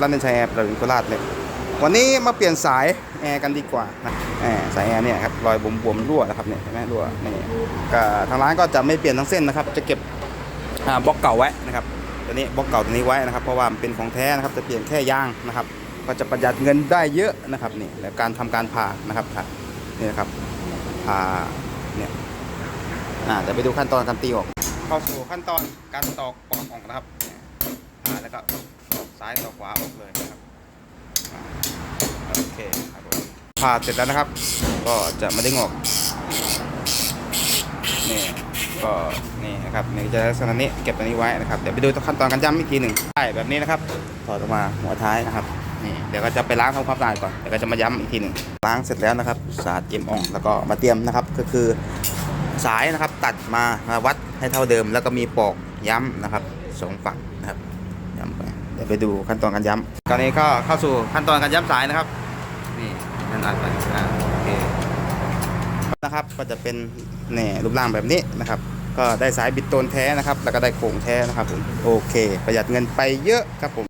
ร้านเดนชัยแอร์ประดิษฐ์โคราชเลย วันนี้มาเปลี่ยนสายแอร์กันดีกว่านะแอร์สายแอร์เนี่ยครับรอยบวมๆรั่วนะครับเนี่ยเห็นไหมรั่วนี่ก็ทางร้านก็จะไม่เปลี่ยนทั้งเส้นนะครับ จะเก็บบล็อกเก่าไว้นะครับตัวนี้บล็อกเก่าตัวนี้ไว้นะครับ เพราะว่ามันเป็นของแท้นะครับจะเปลี่ยนแค่ยางนะครับ ก็จะประหยัดเงินได้เยอะนะครับนี่และการทำการผ่านะครับผ่านี่นะครับผ่าเนี่ยอ่าเดี๋ยวไปดูขั้นตอนการตีออก เข้าสู่ขั้นตอนการตอกปอกออกนะครับอ่าแล้วก็ตอก ซ้ายต่อขวาออกเลยนะครับโอเคครับผมผ่าเสร็จแล้วนะครับ ก็จะไม่ได้งอกนี่ก็นี่นะครับนี่จะลักษณะนี้เก็บตัวนี้ไว้นะครับเดี๋ยวไปดูขั้นตอนการย้ำอีกทีหนึ่งใช่แบบนี้นะครับถอดออกมาหัวท้ายนะครับนี่เดี๋ยวก็จะไปล้างทำความสะอาดก่อนเดี๋ยวก็จะมาย้ำอีกทีหนึ่งล้างเสร็จแล้วนะครับสาดเอ็มอ่องแล้วก็มาเตรียมนะครับก็คือสายนะครับตัดมามาวัดให้เท่าเดิม แล้วก็มีปอกย้ำนะครับสองฝั่งนะครับ ย้ำไปเดี๋ยวไปดูขั้นตอนการย้ำตอนนี้ก็เข้าสู่ขั้นตอนการย้ำสายนะครับ นี่นั่นอัดไปอ่าโอเคนะครับก็จะเป็นเนี่ยรูปร่างแบบนี้นะครับ ก็ได้สายบิดโตนแท้นะครับ แล้วก็ได้โค้งแท้นะครับผมโอเค ประหยัดเงินไปเยอะครับผม